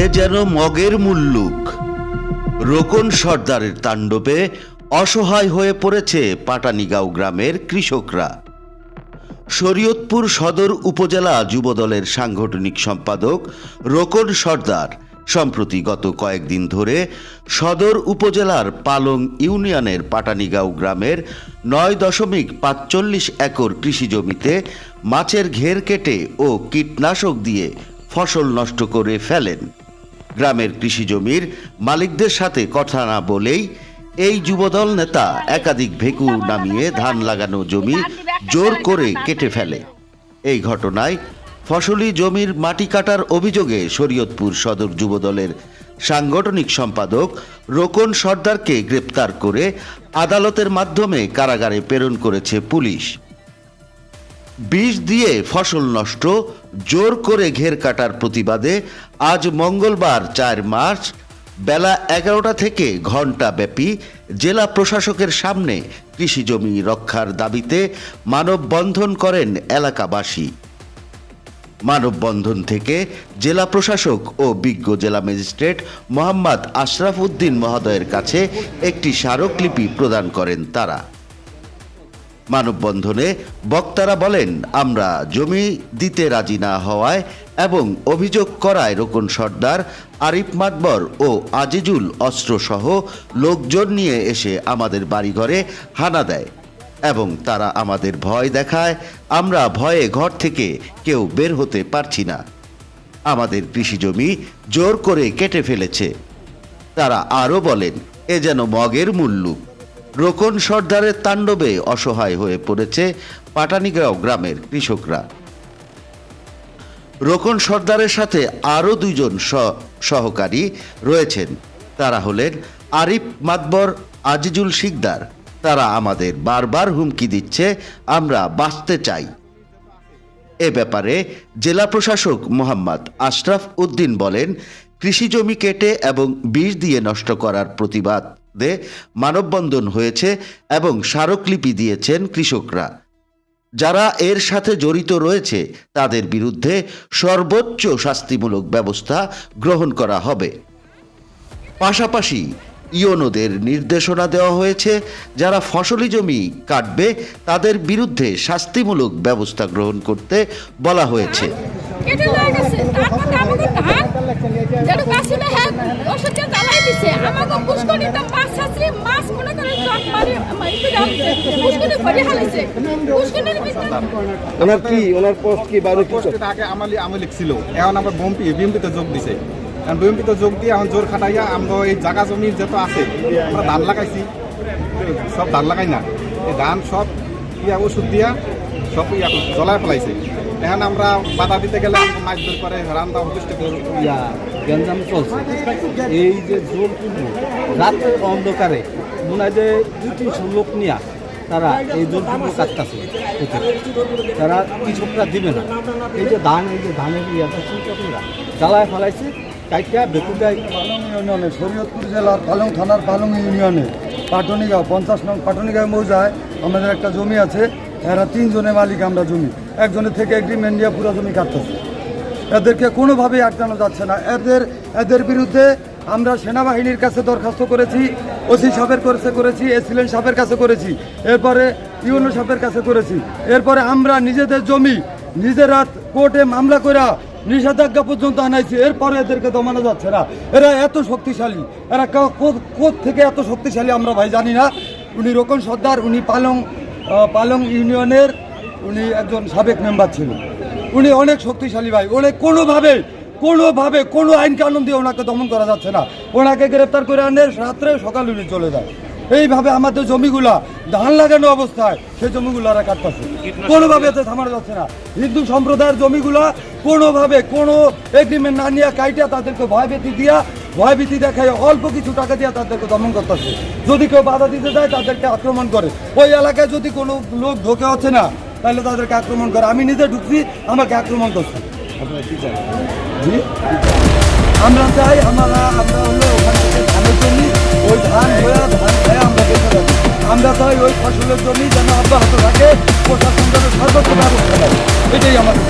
এ যেন মগের মুল্লুক। রোকন সর্দারের তাণ্ডবে অসহায় হয়ে পড়েছে পাটানিগাঁও গ্রামের কৃষকরা। শরীয়তপুর সদর উপজেলা যুবদলের সাংগঠনিক সম্পাদক রোকন সর্দার সম্প্রতি গত কয়েকদিন ধরে সদর উপজেলার পালং ইউনিয়নের পাটানিগাঁও গ্রামের নয় দশমিক পাঁচচল্লিশ একর কৃষি জমিতে মাছের ঘের কেটে ও কীটনাশক দিয়ে ফসল নষ্ট করে ফেলেন। গ্রামের কৃষি জমির মালিকদের সাথে কথা না বলেই এই যুবদল নেতা একাধিক ভেকু নামিয়ে ধান লাগানো জমি জোর করে কেটে ফেলে। এই ঘটনায় ফসলি জমির মাটি কাটার অভিযোগে শরীয়তপুর সদর যুবদলের সাংগঠনিক সম্পাদক রোকন সর্দারকে গ্রেপ্তার করে আদালতের মাধ্যমে কারাগারে প্রেরণ করেছে পুলিশ। বিষ দিয়ে ফসল নষ্ট, জোর করে ঘের কাটার প্রতিবাদে আজ মঙ্গলবার চার মার্চ, বেলা এগারোটা থেকে ঘণ্টা ব্যাপী জেলা প্রশাসকের সামনে কৃষি জমি রক্ষার দাবিতে মানববন্ধন করেন এলাকাবাসী। মানববন্ধন থেকে জেলা প্রশাসক ও বিজ্ঞ জেলা ম্যাজিস্ট্রেট মোহাম্মদ আশরাফ উদ্দিন মহোদয়ের কাছে একটি স্মারকলিপি প্রদান করেন তারা। মানববন্ধনে বক্তারা বলেন, আমরা জমি দিতে রাজি না হওয়ায় এবং অভিযোগ করায় রোকন সর্দার, আরিফ মাতবর ও আজিজুল অস্ত্রসহ লোকজন নিয়ে এসে আমাদের বাড়িঘরে হানা দেয় এবং তারা আমাদের ভয় দেখায়। আমরা ভয়ে ঘর থেকে কেউ বের হতে পারছি না। আমাদের কৃষিজমি জোর করে কেটে ফেলেছে। তারা আরও বলেন, এ যেন মগের মুল্লুক রোকন সর্দারের তাণ্ডবে অসহায় হয়ে পড়েছে পাটানিগাঁও গ্রামের কৃষকরা। রোকন সর্দারের সাথে আরও দুজন সহকারী রয়েছেন। তারা হলেন আরিফ মাতবর, আজিজুল শিকদার। তারা আমাদের বারবার হুমকি দিচ্ছে, আমরা বাঁচতে চাই। এ ব্যাপারে জেলা প্রশাসক মোহাম্মদ আশরাফ উদ্দিন বলেন, কৃষি জমি কেটে এবং বিষ দিয়ে নষ্ট করার প্রতিবাদে মানববন্ধন হয়েছে এবং স্মারকলিপি দিয়েছেন কৃষকরা। যারা এর সাথে জড়িত রয়েছে, তাদের বিরুদ্ধে সর্বোচ্চ শাস্তিমূলক ব্যবস্থা গ্রহণ করা হবে। পাশাপাশি ইওনোদের নির্দেশনা দেওয়া হয়েছে, যারা ফসলি জমি কাটবে, তাদের বিরুদ্ধে শাস্তিমূলক ব্যবস্থা গ্রহণ করতে বলা হয়েছে। হ্যাঁ ওনার কি? ওনার পোস্ট কি? বারো কি আগে আমালি আমলিক ছিল এখন আবার বম্পি বিএমপিতে যোগ দিছে। কারণ বিএমপিতে যোগ দিয়ে এখন জোর খাটাইয়া আমরা এই জায়গা জমি যত আছে, আমরা ধান লাগাইছি। সব ধান লাগাই না। এই ধান সব ইয়া ওষুধ দিয়া সব ইয়া জ্বলায় ফেলাইছে। এখন আমরা বাধা দিতে গেলে মাছ দূর করে রান্না হতিষ্ঠ করে ইয়া গ্যাঞ্জাম চলছে। এই যে জোর রাতের অন্ধকারে মনে হয় যে দুই তিনশো লোক নিয়ে তারা এই পূর্ণ কাটতেছে তারা কৃষকরা দিবে না। এই যে ধান, এই যে ধানের ইয়াটা জ্বালায় ফেলাইছে কাইটা বেকুটাই পালং ইউনিয়নে, শরীয়তপুর জেলার পালং থানার পালং ইউনিয়নে পাটনিগাঁও, পঞ্চাশ নং পাটনিগাঁও মৌজায় আমাদের একটা জমি আছে, এরা তিনজনের মালিক, আমরা জমি। একজনের থেকে এগ্রিমেন্ট নিয়ে পুরো জমি কাটতেছে। এদেরকে কোনোভাবেই আটকানো যাচ্ছে না। এদের এদের বিরুদ্ধে আমরা সেনাবাহিনীর কাছে দরখাস্ত করেছি, ওসি সাহেবের কাছে করেছি এসিলেন সাহেবের কাছে করেছি, এরপরে ইউনো সাহেবের কাছে করেছি। এরপরে আমরা নিজেদের জমি, নিজেরা কোর্টে মামলা করে নিষেধাজ্ঞা পর্যন্ত আনাইছি, এরপরে এদেরকে দমানো যাচ্ছে না। এরা এত শক্তিশালী, এরা কোথ থেকে এত শক্তিশালী আমরা ভাই জানি না। উনি রোকন সর্দার, উনি পালং পালং ইউনিয়নের উনি একজন সাবেক মেম্বার ছিলেন। উনি অনেক শক্তিশালী ভাই, উনি কোনোভাবে কোনোভাবে কোনো আইন কানুন দিয়ে ওনাকে দমন করা যাচ্ছে না। ওনাকে গ্রেপ্তার করে আনে রাত্রে সকাল উনি চলে যায়। এইভাবে আমাদের জমিগুলা ধান লাগানো অবস্থায় সেই জমিগুলো এরা কাটতেছে। কোনোভাবে এতে থামানো যাচ্ছে না। হিন্দু সম্প্রদায়ের জমিগুলা কোনোভাবে কোনো এগ্রিমেন্ট না নিয়ে কাইটা তাদেরকে ভয়ভীতি দিয়া ভয়ভীতি দেখায় অল্প কিছু টাকা দিয়ে তাদেরকে দমন করতেছে। যদি কেউ বাধা দিতে যায় তাদেরকে আক্রমণ করে। ওই এলাকায় যদি কোনো লোক ঢোকে হচ্ছে না তাহলে তাদেরকে আক্রমণ করে। আমি নিজে ঢুকছি আমাকে আক্রমণ করছে। আমরা জমি, ওই ফসলের জমি যেন অব্যাহত থাকে, প্রশাসন যেন সর্বোচ্চ ব্যবস্থা নেয় এটাই আমাদের